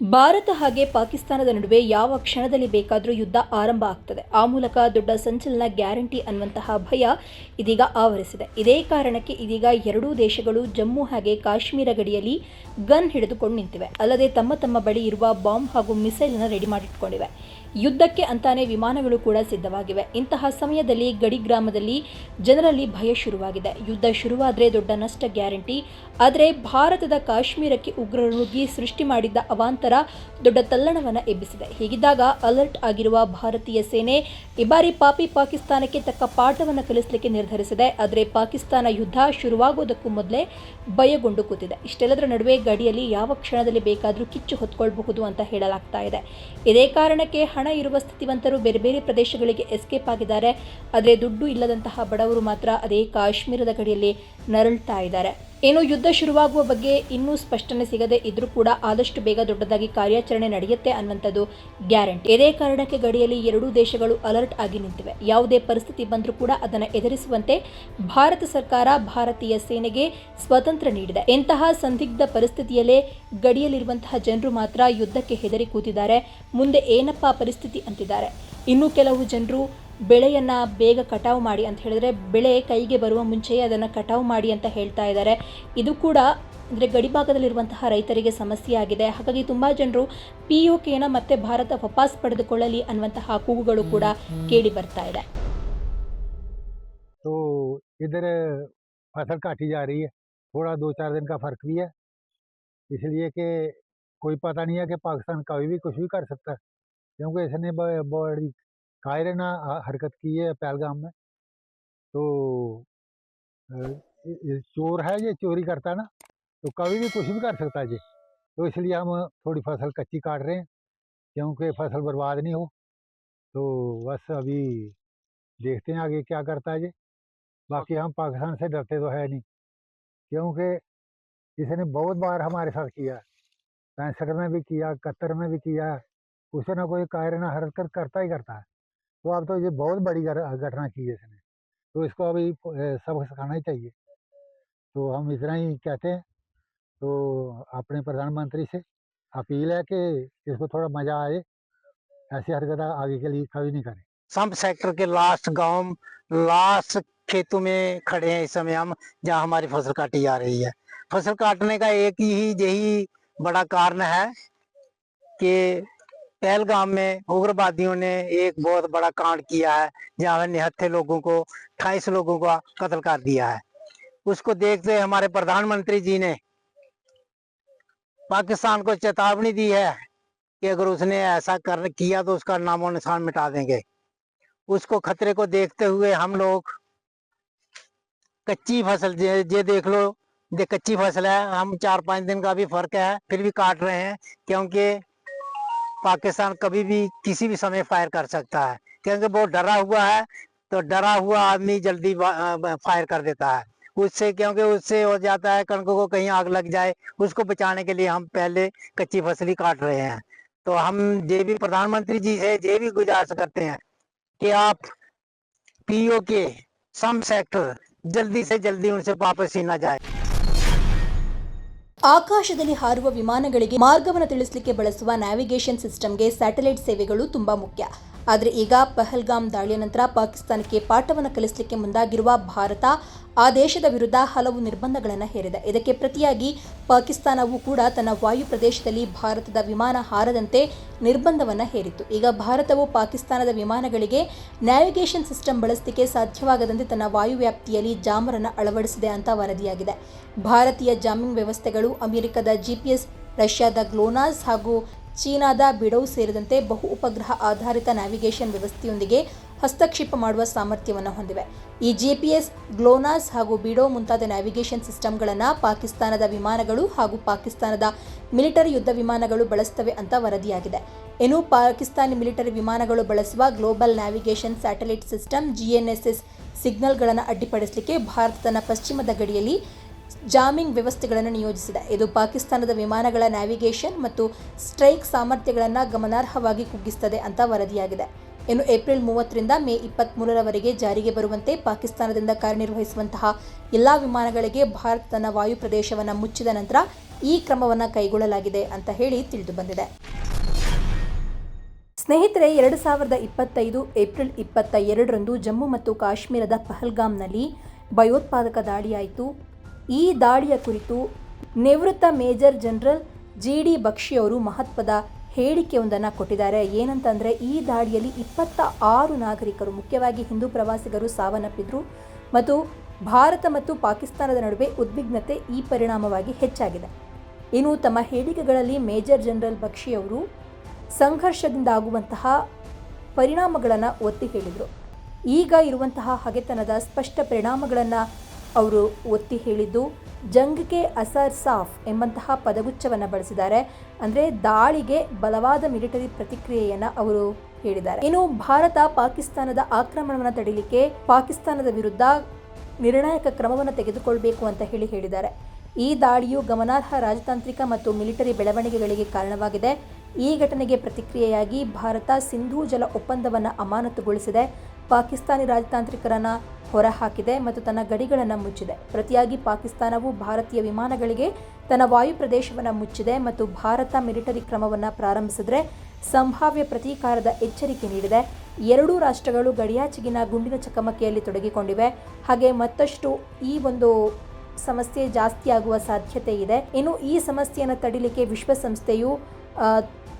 ಭಾರತ ಹಾಗೆ ಪಾಕಿಸ್ತಾನದ ನಡುವೆ ಯಾವ ಕ್ಷಣದಲ್ಲಿ ಬೇಕಾದರೂ ಯುದ್ಧ ಆರಂಭ ಆಗ್ತದೆ. ಆ ಮೂಲಕ ದೊಡ್ಡ ಸಂಚಲನ ಗ್ಯಾರಂಟಿ ಅನ್ನುವಂತಹ ಭಯ ಇದೀಗ ಆವರಿಸಿದೆ. ಇದೇ ಕಾರಣಕ್ಕೆ ಇದೀಗ ಎರಡೂ ದೇಶಗಳು ಜಮ್ಮು ಹಾಗೆ ಕಾಶ್ಮೀರ ಗಡಿಯಲ್ಲಿ ಗನ್ ಹಿಡಿದುಕೊಂಡು ನಿಂತಿವೆ. ಅಲ್ಲದೆ ತಮ್ಮ ತಮ್ಮ ಬಳಿ ಇರುವ ಬಾಂಬ್ ಹಾಗೂ ಮಿಸೈಲ್ನ ರೆಡಿ ಮಾಡಿಟ್ಕೊಂಡಿವೆ. ಯುದ್ಧಕ್ಕೆ ಅಂತಾನೆ ವಿಮಾನಗಳು ಕೂಡ ಸಿದ್ಧವಾಗಿವೆ. ಇಂತಹ ಸಮಯದಲ್ಲಿ ಗಡಿ ಗ್ರಾಮದಲ್ಲಿ ಜನರಲ್ಲಿ ಭಯ ಶುರುವಾಗಿದೆ. ಯುದ್ಧ ಶುರುವಾದರೆ ದೊಡ್ಡ ನಷ್ಟ ಗ್ಯಾರಂಟಿ. ಆದರೆ ಭಾರತದ ಕಾಶ್ಮೀರಕ್ಕೆ ಉಗ್ರರು ಸೃಷ್ಟಿ ಮಾಡಿದ್ದ ಅವಾಂತರ ದೊಡ್ಡ ತಲ್ಲಣವನ್ನು ಎಬ್ಬಿಸಿದೆ. ಹೀಗಿದ್ದಾಗ ಅಲರ್ಟ್ ಆಗಿರುವ ಭಾರತೀಯ ಸೇನೆ ಈ ಬಾರಿ ಪಾಪಿ ಪಾಕಿಸ್ತಾನಕ್ಕೆ ತಕ್ಕ ಪಾಠವನ್ನು ಕಲಿಸಲಿಕ್ಕೆ ನಿರ್ಧರಿಸಿದೆ. ಆದರೆ ಪಾಕಿಸ್ತಾನ ಯುದ್ಧ ಶುರುವಾಗೋದಕ್ಕೂ ಮೊದಲೇ ಭಯಗೊಂಡು ಕೂತಿದೆ. ಇಷ್ಟೆಲ್ಲದರ ನಡುವೆ ಗಡಿಯಲ್ಲಿ ಯಾವ ಕ್ಷಣದಲ್ಲಿ ಬೇಕಾದರೂ ಕಿಚ್ಚು ಹೊತ್ಕೊಳ್ಬಹುದು ಅಂತ ಹೇಳಲಾಗ್ತಾ ಇದೆ. ಇದೇ ಕಾರಣಕ್ಕೆ ಹಣ ಇರುವ ಸ್ಥಿತಿವಂತರು ಬೇರೆ ಬೇರೆ ಪ್ರದೇಶಗಳಿಗೆ ಎಸ್ಕೇಪ್ ಆಗಿದ್ದಾರೆ. ಆದರೆ ದುಡ್ಡು ಇಲ್ಲದಂತಹ ಬಡವರು ಮಾತ್ರ ಅದೇ ಕಾಶ್ಮೀರದ ಗಡಿಯಲ್ಲಿ ನರಳ್ತಾ ಇದ್ದಾರೆ. ಏನು ಯುದ್ಧ ಶುರುವಾಗುವ ಬಗ್ಗೆ ಇನ್ನೂ ಸ್ಪಷ್ಟನೆ ಸಿಗದೆ ಇದ್ರೂ ಕೂಡ ಆದಷ್ಟು ಬೇಗ ದೊಡ್ಡದಾಗಿ ಕಾರ್ಯಾಚರಣೆ ನಡೆಯುತ್ತೆ ಅನ್ನುವಂಥದ್ದು ಗ್ಯಾರಂಟಿ. ಇದೇ ಕಾರಣಕ್ಕೆ ಗಡಿಯಲ್ಲಿ ಎರಡೂ ದೇಶಗಳು ಅಲರ್ಟ್ ಆಗಿ ನಿಂತಿವೆ. ಯಾವುದೇ ಪರಿಸ್ಥಿತಿ ಬಂದರೂ ಕೂಡ ಅದನ್ನು ಎದುರಿಸುವಂತೆ ಭಾರತ ಸರ್ಕಾರ ಭಾರತೀಯ ಸೇನೆಗೆ ಸ್ವತಂತ್ರ ನೀಡಿದೆ. ಇಂತಹ ಸಂದಿಗ್ಧ ಪರಿಸ್ಥಿತಿಯಲ್ಲೇ ಗಡಿಯಲ್ಲಿರುವಂತಹ ಜನರು ಮಾತ್ರ ಯುದ್ಧಕ್ಕೆ ಹೆದರಿ ಕೂತಿದ್ದಾರೆ. ಮುಂದೆ ಏನಪ್ಪಾ ಪರಿಸ್ಥಿತಿ ಅಂತಿದ್ದಾರೆ. ಇನ್ನೂ ಕೆಲವು ಜನರು ಬೆಳೆಯನ್ನ ಬೇಗ ಕಟಾವು ಮಾಡಿ ಅಂತ ಹೇಳಿದ್ರೆ ಬೆಳೆ ಕೈಗೆ ಬರುವ ಮುಂಚೆಯೇ ಅದನ್ನು ಕಟಾವು ಮಾಡಿ ಅಂತ ಹೇಳ್ತಾ ಇದ್ದಾರೆ ಇದು ಕೂಡ ಅಂದರೆ ಗಡಿಭಾಗದಲ್ಲಿರುವಂತಹ ರೈತರಿಗೆ ಸಮಸ್ಯೆ ಆಗಿದೆ ಹಾಗಾಗಿ ತುಂಬ ಜನರು ಪಿ ಒ ಕೆನ ಮತ್ತೆ ಭಾರತ ವಾಪಸ್ ಪಡೆದುಕೊಳ್ಳಲಿ ಅನ್ನುವಂತಹ ಕೂಗುಗಳು ಕೂಡ ಕೇಳಿ ಬರ್ತಾ ಇದೆ तो इधर फसल काटी जा रही है थोड़ा दो चार दिन का फर्क भी है इसलिए कि कोई पता नहीं है कि पाकिस्तान कभी भी कुछ भी कर सकता है क्योंकि इसने ब- बड़ी कायरना ह- हरकत की है पहलगाम में तो चोर है ये चोरी करता है ना तो कभी भी कुछ भी कर सकता है जी तो इसलिए हम थोड़ी फ़सल कच्ची काट रहे हैं क्योंकि फ़सल बर्बाद नहीं हो तो बस अभी देखते हैं आगे क्या करता है जी बाकी हम पाकिस्तान से डरते तो है नहीं क्योंकि इसने बहुत बार हमारे साथ किया पैंसठ में भी किया इकहत्तर में भी किया कुछ ना कोई कायरना हरकत करता ही करता है। तो अब तो ये बहुत बड़ी घटना की है इसने। तो इसको अभी सबक सिखाना ही चाहिए। तो हम इतना ही कहते हैं। तो अपने प्रधानमंत्री से अपील है कि इसको थोड़ा मज़ा आए, ऐसी हरकत आगे के लिए कभी नहीं करें। संप सेक्टर के लास्ट गाँव, लास्ट खेतों में खड़े हैं इस समय हम, जहाँ हमारी फ़सल काटी जा रही है। फ़सल काटने का एक ही, यही बड़ा कारण है कि पहलगाम में उग्रवादियों ने एक बहुत बड़ा कांड किया है, जहाँ निहत्थे लोगों को, अट्ठाईस लोगों का कत्ल कर दिया है। उसको देखते हमारे प्रधानमंत्री जी ने पाकिस्तान को चेतावनी दी है कि अगर उसने ऐसा कर किया तो उसका नामो निशान मिटा देंगे। उसको खतरे को देखते हुए हम लोग, कच्ची फ़सल ये देख लो ये कच्ची फ़सल है, हम चार पाँच दिन का भी फ़र्क है, फिर भी काट रहे हैं, क्योंकि पाकिस्तान कभी भी किसी भी समय फायर कर सकता है। क्योंकि वो डरा हुआ है तो डरा हुआ आदमी जल्दी फायर कर देता है। उससे क्योंकि उससे हो जाता है कणकों को कहीं आग लग जाए, उसको बचाने के लिए हम पहले कच्ची फ़सल काट रहे हैं। तो हम ये भी प्रधानमंत्री जी से ये भी गुजारिश करते हैं कि आप पीओ के सम सेक्टर जल्दी से जल्दी उनसे वापस ही ना जाए। ಆಕಾಶದಲ್ಲಿ ಹಾರುವ ವಿಮಾನಗಳಿಗೆ ಮಾರ್ಗವನ್ನು ತಿಳಿಸಲಿಕ್ಕೆ ಬಳಸುವ ನ್ಯಾವಿಗೇಷನ್ ಸಿಸ್ಟಮ್ಗೆ ಸ್ಯಾಟಲೈಟ್ ಸೇವೆಗಳು ತುಂಬಾ ಮುಖ್ಯ. ಆದರೆ ಈಗ ಪಹಲ್ಗಾಮ್ ದಾಳಿಯ ನಂತರ ಪಾಕಿಸ್ತಾನಕ್ಕೆ ಪಾಠವನ್ನು ಕಲಿಸಲಿಕ್ಕೆ ಮುಂದಾಗಿರುವ ಭಾರತ ಆ ದೇಶದ ವಿರುದ್ಧ ಹಲವು ನಿರ್ಬಂಧಗಳನ್ನು ಹೇರಿದೆ. ಇದಕ್ಕೆ ಪ್ರತಿಯಾಗಿ ಪಾಕಿಸ್ತಾನವು ಕೂಡ ತನ್ನ ವಾಯು ಪ್ರದೇಶದಲ್ಲಿ ಭಾರತದ ವಿಮಾನ ಹಾರದಂತೆ ನಿರ್ಬಂಧವನ್ನು ಹೇರಿತ್ತು. ಈಗ ಭಾರತವು ಪಾಕಿಸ್ತಾನದ ವಿಮಾನಗಳಿಗೆ ನ್ಯಾವಿಗೇಷನ್ ಸಿಸ್ಟಮ್ ಬಳಸಲಿಕ್ಕೆ ಸಾಧ್ಯವಾಗದಂತೆ ತನ್ನ ವಾಯು ವ್ಯಾಪ್ತಿಯಲ್ಲಿ ಜಾಮರನ್ನು ಅಳವಡಿಸಿದೆ ಅಂತ ವರದಿಯಾಗಿದೆ. ಭಾರತೀಯ ಜಾಮಿಂಗ್ ವ್ಯವಸ್ಥೆಗಳು ಅಮೆರಿಕದ ಜಿಪಿಎಸ್ ರಷ್ಯಾದ ಗ್ಲೋನಾಸ್ ಹಾಗೂ ಚೀನಾದ ಬಿಡೌ ಸೇರಿದಂತೆ ಬಹು ಉಪಗ್ರಹ ಆಧಾರಿತ ನ್ಯಾವಿಗೇಷನ್ ವ್ಯವಸ್ಥೆಯೊಂದಿಗೆ ಹಸ್ತಕ್ಷೇಪ ಮಾಡುವ ಸಾಮರ್ಥ್ಯವನ್ನು ಹೊಂದಿವೆ. ಈ ಜಿಪಿಎಸ್ ಗ್ಲೋನಾಸ್ ಹಾಗೂ ಬಿಡೋ ಮುಂತಾದ ನ್ಯಾವಿಗೇಷನ್ ಸಿಸ್ಟಮ್ಗಳನ್ನು ಪಾಕಿಸ್ತಾನದ ವಿಮಾನಗಳು ಹಾಗೂ ಪಾಕಿಸ್ತಾನದ ಮಿಲಿಟರಿ ಯುದ್ಧ ವಿಮಾನಗಳು ಬಳಸ್ತವೆ ಅಂತ ವರದಿಯಾಗಿದೆ. ಇನ್ನು ಪಾಕಿಸ್ತಾನಿ ಮಿಲಿಟರಿ ವಿಮಾನಗಳು ಬಳಸುವ global navigation satellite system GNSS ಸಿಗ್ನಲ್ಗಳನ್ನು ಅಡ್ಡಿಪಡಿಸಲಿಕ್ಕೆ ಭಾರತ ಪಶ್ಚಿಮದ ಗಡಿಯಲ್ಲಿ ಜಾಮಿಂಗ್ ವ್ಯವಸ್ಥೆಗಳನ್ನು ನಿಯೋಜಿಸಿದೆ. ಇದು ಪಾಕಿಸ್ತಾನದ ವಿಮಾನಗಳ ನ್ಯಾವಿಗೇಷನ್ ಮತ್ತು ಸ್ಟ್ರೈಕ್ ಸಾಮರ್ಥ್ಯಗಳನ್ನು ಗಮನಾರ್ಹವಾಗಿ ಕುಗ್ಗಿಸುತ್ತದೆ ಅಂತ ವರದಿಯಾಗಿದೆ. ಇನ್ನು ಏಪ್ರಿಲ್ ಮೂವತ್ತರಿಂದ ಮೇ ಇಪ್ಪತ್ತ್ಮೂರರವರೆಗೆ ಜಾರಿಗೆ ಬರುವಂತೆ ಪಾಕಿಸ್ತಾನದಿಂದ ಕಾರ್ಯನಿರ್ವಹಿಸುವಂತಹ ಎಲ್ಲ ವಿಮಾನಗಳಿಗೆ ಭಾರತ ತನ್ನ ವಾಯು ಪ್ರದೇಶವನ್ನು ಮುಚ್ಚಿದ ನಂತರ ಈ ಕ್ರಮವನ್ನು ಕೈಗೊಳ್ಳಲಾಗಿದೆ ಅಂತ ಹೇಳಿ ತಿಳಿದು ಬಂದಿದೆ ಸ್ನೇಹಿತರೆ, ಎರಡು ಸಾವಿರದ ಇಪ್ಪತ್ತೈದು ಏಪ್ರಿಲ್ ಇಪ್ಪತ್ತ ಎರಡರಂದು ಜಮ್ಮು ಮತ್ತು ಕಾಶ್ಮೀರದ ಪಹಲ್ಗಾಮ್ನಲ್ಲಿ ಭಯೋತ್ಪಾದಕ ದಾಳಿಯಾಯಿತು. ಈ ದಾಳಿಯ ಕುರಿತು ನಿವೃತ್ತ ಮೇಜರ್ ಜನರಲ್ ಜಿ ಡಿ ಬಕ್ಷಿಯವರು ಮಹತ್ವದ ಹೇಳಿಕೆಯೊಂದನ್ನು ಕೊಟ್ಟಿದ್ದಾರೆ. ಏನಂತಂದರೆ, ಈ ದಾಳಿಯಲ್ಲಿ ಇಪ್ಪತ್ತ ಆರು ನಾಗರಿಕರು, ಮುಖ್ಯವಾಗಿ ಹಿಂದೂ ಪ್ರವಾಸಿಗರು ಸಾವನ್ನಪ್ಪಿದ್ರು ಮತ್ತು ಭಾರತ ಮತ್ತು ಪಾಕಿಸ್ತಾನದ ನಡುವೆ ಉದ್ವಿಗ್ನತೆ ಈ ಪರಿಣಾಮವಾಗಿ ಹೆಚ್ಚಾಗಿದೆ. ಇನ್ನು ತಮ್ಮ ಹೇಳಿಕೆಗಳಲ್ಲಿ ಮೇಜರ್ ಜನರಲ್ ಬಕ್ಷಿಯವರು ಸಂಘರ್ಷದಿಂದಾಗುವಂತಹ ಪರಿಣಾಮಗಳನ್ನು ಒತ್ತಿ ಹೇಳಿದರು. ಈಗ ಇರುವಂತಹ ಹಗೆತನದ ಸ್ಪಷ್ಟ ಪರಿಣಾಮಗಳನ್ನು ಅವರು ಒತ್ತಿ ಹೇಳಿದ್ದು, ಜಂಗ್ಗೆ ಅಸರ್ ಸಾಫ್ ಎಂಬಂತಹ ಪದಗುಚ್ಛವನ್ನು ಬಳಸಿದ್ದಾರೆ. ಅಂದರೆ ದಾಳಿಗೆ ಬಲವಾದ ಮಿಲಿಟರಿ ಪ್ರತಿಕ್ರಿಯೆಯನ್ನು ಅವರು ಹೇಳಿದ್ದಾರೆ. ಇನ್ನು ಭಾರತ ಪಾಕಿಸ್ತಾನದ ಆಕ್ರಮಣವನ್ನು ತಡೆಯಲಿಕ್ಕೆ ಪಾಕಿಸ್ತಾನದ ವಿರುದ್ಧ ನಿರ್ಣಾಯಕ ಕ್ರಮವನ್ನು ತೆಗೆದುಕೊಳ್ಬೇಕು ಅಂತ ಹೇಳಿ ಹೇಳಿದ್ದಾರೆ. ಈ ದಾಳಿಯು ಗಮನಾರ್ಹ ರಾಜತಾಂತ್ರಿಕ ಮತ್ತು ಮಿಲಿಟರಿ ಬೆಳವಣಿಗೆಗಳಿಗೆ ಕಾರಣವಾಗಿದೆ. ಈ ಘಟನೆಗೆ ಪ್ರತಿಕ್ರಿಯೆಯಾಗಿ ಭಾರತ ಸಿಂಧೂ ಜಲ ಒಪ್ಪಂದವನ್ನು ಅಮಾನತುಗೊಳಿಸಿದೆ. ಪಾಕಿಸ್ತಾನಿ ರಾಜತಾಂತ್ರಿಕರನ್ನು ಹೊರಹಾಕಿದೆ ಮತ್ತು ತನ್ನ ಗಡಿಗಳನ್ನು ಮುಚ್ಚಿದೆ. ಪ್ರತಿಯಾಗಿ ಪಾಕಿಸ್ತಾನವು ಭಾರತೀಯ ವಿಮಾನಗಳಿಗೆ ತನ್ನ ವಾಯು ಪ್ರದೇಶವನ್ನು ಮುಚ್ಚಿದೆ ಮತ್ತು ಭಾರತ ಮಿಲಿಟರಿ ಕ್ರಮವನ್ನು ಪ್ರಾರಂಭಿಸಿದ್ರೆ ಸಂಭಾವ್ಯ ಪ್ರತೀಕಾರದ ಎಚ್ಚರಿಕೆ ನೀಡಿದೆ. ಎರಡೂ ರಾಷ್ಟ್ರಗಳು ಗಡಿಯಾಚೆಗಿನ ಗುಂಡಿನ ಚಕಮಕಿಯಲ್ಲಿ ತೊಡಗಿಕೊಂಡಿವೆ. ಹಾಗೆ ಮತ್ತಷ್ಟು ಈ ಒಂದು ಸಮಸ್ಯೆ ಜಾಸ್ತಿಯಾಗುವ ಸಾಧ್ಯತೆ ಇದೆ. ಇನ್ನು ಈ ಸಮಸ್ಯೆಯನ್ನು ತಡಿಲಿಕ್ಕೆ ವಿಶ್ವಸಂಸ್ಥೆಯು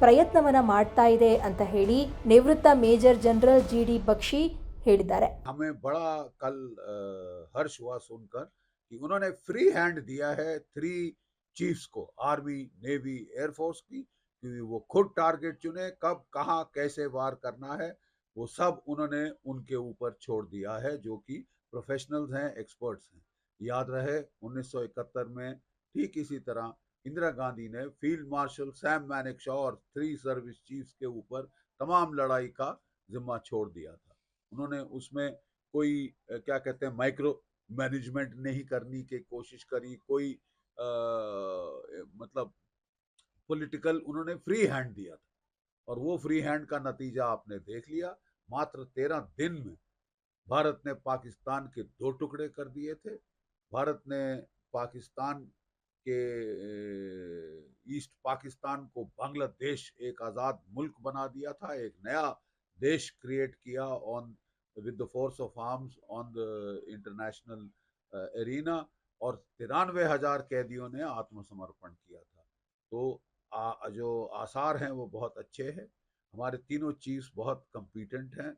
ಪ್ರಯತ್ನವನ್ನ ಮಾಡ್ತಾ ಇದೆ ಅಂತ ಹೇಳಿ ನಿವೃತ್ತ major general G D Bakshi ಹೇಳಿದ್ದಾರೆ हमें बड़ा कल अ, हर्ष हुआ सुनकर कि उन्होंने फ्री हैंड दिया है थ्री चीफ्स को आर्मी नेवी एयरफोर्स की कि वो खुद टारगेट चुने कब कहाँ कैसे वार करना है वो सब उन्होंने उनके ऊपर छोड़ दिया है जो कि प्रोफेशनल्स हैं एक्सपर्ट्स हैं याद रहे 1971 में ठीक इसी तरह इंदिरा गांधी ने फ़ील्ड मार्शल सैम मैनेक्शॉ और थ्री सर्विस चीफ्स के ऊपर तमाम लड़ाई का जिम्मा छोड़ दिया था। उन्होंने उसमें कोई क्या कहते हैं माइक्रो मैनेजमेंट नहीं करने की कोशिश करी कोई अ, मतलब पॉलिटिकल उन्होंने फ्री हैंड दिया था। और वो फ्री हैंड का नतीजा आपने देख लिया मात्र तेरह दिन में भारत ने पाकिस्तान के दो टुकड़े कर दिए थे। भारत ने पाकिस्तान के ईस्ट पाकिस्तान को बांग्लादेश एक आज़ाद मुल्क बना दिया था एक नया देश क्रिएट किया on with the force of arms on the international arena और तिरानवे हज़ार कैदियों ने आत्मसमर्पण किया था। तो आ, जो आसार हैं वो बहुत अच्छे हैं। हमारे तीनों चीफ्स बहुत कम्पिटेंट हैं।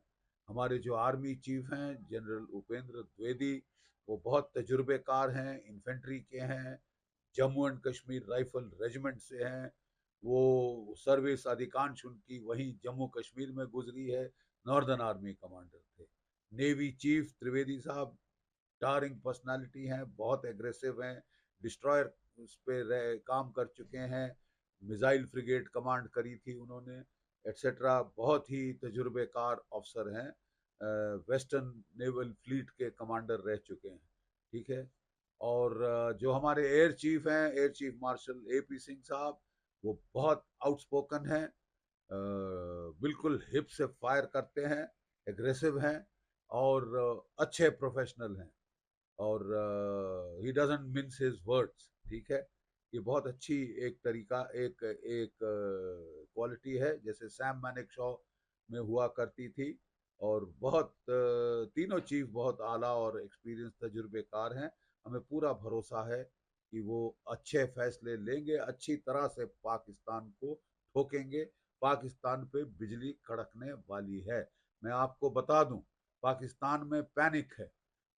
हमारे जो आर्मी चीफ हैं जनरल उपेंद्र द्विवेदी वो बहुत तजुर्बेकार हैं इन्फेंट्री के हैं Jammu and Kashmir rifle regiment से हैं। वो सर्विस अधिकांश उनकी वहीं जम्मू कश्मीर में गुजरी है। नॉर्दर्न आर्मी कमांडर थे। नेवी चीफ त्रिवेदी साहब टारिंग पर्सनालिटी हैं बहुत एग्रेसिव हैं डिस्ट्रॉयर उस पे रह, काम कर चुके हैं। मिसाइल फ्रिगेट कमांड करी थी उन्होंने एट्सेट्रा बहुत ही तजुर्बेकार अफसर हैं। वेस्टर्न नेवल फ्लीट के कमांडर रह चुके हैं। ठीक है? और जो हमारे एयर चीफ हैं air chief marshal A P Singh साहब, वो बहुत आउटस्पोकन हैं बिल्कुल हिप से फायर करते हैं एग्रेसिव हैं और अच्छे प्रोफेशनल हैं। और he doesn't mince his words ठीक है? ये बहुत अच्छी एक तरीका, एक एक क्वालिटी है, जैसे सैम मैनिक शॉ में हुआ करती थी। और बहुत तीनों चीफ बहुत आला और एक्सपीरियंस तजुर्बेकार हैं। हमें पूरा भरोसा है कि वो अच्छे फैसले लेंगे, अच्छी तरह से पाकिस्तान को ठोकेंगे। पाकिस्तान पे बिजली कड़कने वाली है। मैं आपको बता दूँ, पाकिस्तान में पैनिक है।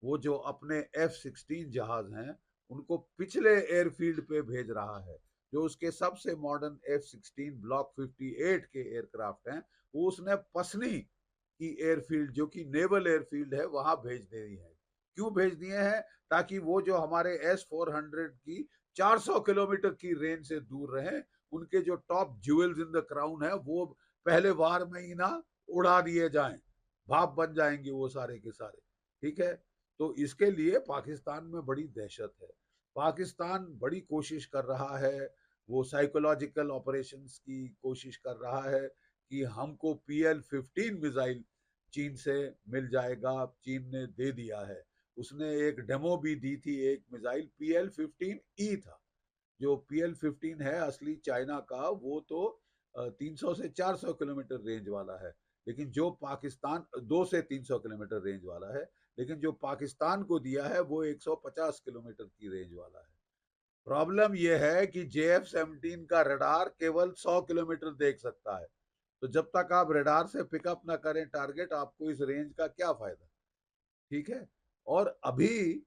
वो जो अपने एफ़ सिक्सटीन जहाज़ हैं, उनको पिछले एयरफील्ड पे भेज रहा है। जो उसके सबसे मॉडर्न एफ़ सिक्सटीन ब्लॉक 58 के एयरक्राफ्ट हैं, वो उसने पसनी की एयरफील्ड, जो कि नेवल एयरफील्ड है, वहाँ भेज दी है। क्यों भेज दिए हैं? ताकि वो जो हमारे एस फोर हंड्रेड की 400 किलोमीटर की रेंज से दूर रहे, उनके जो top jewels in the crown है, वो पहले वार में ही ना उड़ा दिए जाएँ। भाप बन जाएँगे वो सारे के सारे। ठीक है? तो इसके लिए पाकिस्तान में बड़ी दहशत है। पाकिस्तान बड़ी कोशिश कर रहा है, वो साइकोलॉजिकल ऑपरेशंस की कोशिश कर रहा है कि हमको पी एल फिफ्टीन मिसाइल चीन से मिल जाएगा चीन ने दे दिया है। उसने एक डेमो भी दी थी, एक मिसाइल पीएल फिफ्टीन ई था। जो पी एल फिफ्टीन है, असली चाइना का, वो तो तीन सौ से चार सौ किलोमीटर रेंज वाला है। लेकिन जो पाकिस्तान, दो से तीन सौ किलोमीटर रेंज वाला है, लेकिन जो पाकिस्तान को दिया है, वो 150 किलोमीटर की रेंज वाला है। प्रॉब्लम यह है कि जे एफ़ सेवनटीन का रडार केवल 100 किलोमीटर देख सकता है। तो जब तक आप रेडार से पिकअप ना करें टारगेट आपको इस रेंज का क्या फ़ायदा? ठीक है? और अभी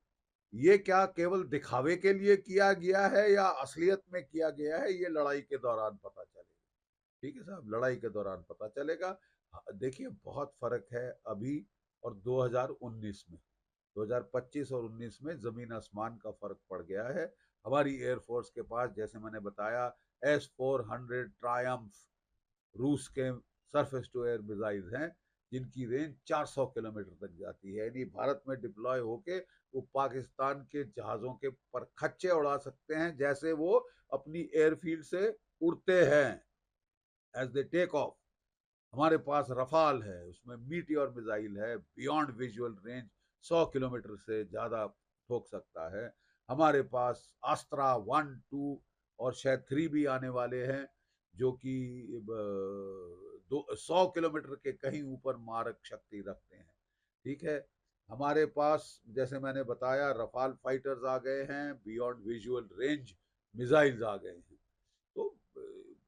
ये क्या केवल दिखावे के लिए किया गया है या असलियत में किया गया है ये लड़ाई के दौरान पता चलेगा। ठीक है साहब? लड़ाई के दौरान पता चलेगा। हाँ, देखिए बहुत फ़र्क है अभी और 2019 में। 2025 और 19 में ज़मीन आसमान का फ़र्क पड़ गया है। हमारी एयरफोर्स के पास जैसे मैंने बताया एस फोर हंड्रेड ट्रायम्फ रूस के सरफेस टू एयर मिसाइल हैं, जिनकी रेंज 400 किलोमीटर तक जाती है। यानी भारत में डिप्लॉय होके वो पाकिस्तान के जहाज़ों के पर खच्चे उड़ा सकते हैं, जैसे वो अपनी एयरफील्ड से उड़ते हैं। एज दे टेक ऑफ़ हमारे पास रफाल है, उसमें मीटियोर मिसाइल है बियॉन्ड विजुअल रेंज 100 किलोमीटर से ज़्यादा ठोक सकता है। हमारे पास आस्त्रा वन टू और शायद थ्री भी आने वाले हैं। जो कि दो सौ किलोमीटर के कहीं ऊपर मारक शक्ति रखते हैं। ठीक है? हमारे पास जैसे मैंने बताया रफाल फाइटर्स आ गए हैं बियॉन्ड विजुअल रेंज मिसाइल्स आ गए हैं। तो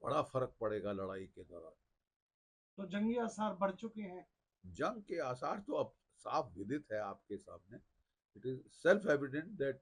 बड़ा फ़र्क पड़ेगा लड़ाई के दौरान। तो जंगी आसार बढ़ चुके हैं। जंग के आसार तो अब साफ़ विदित है आपके सामने। It is self evident that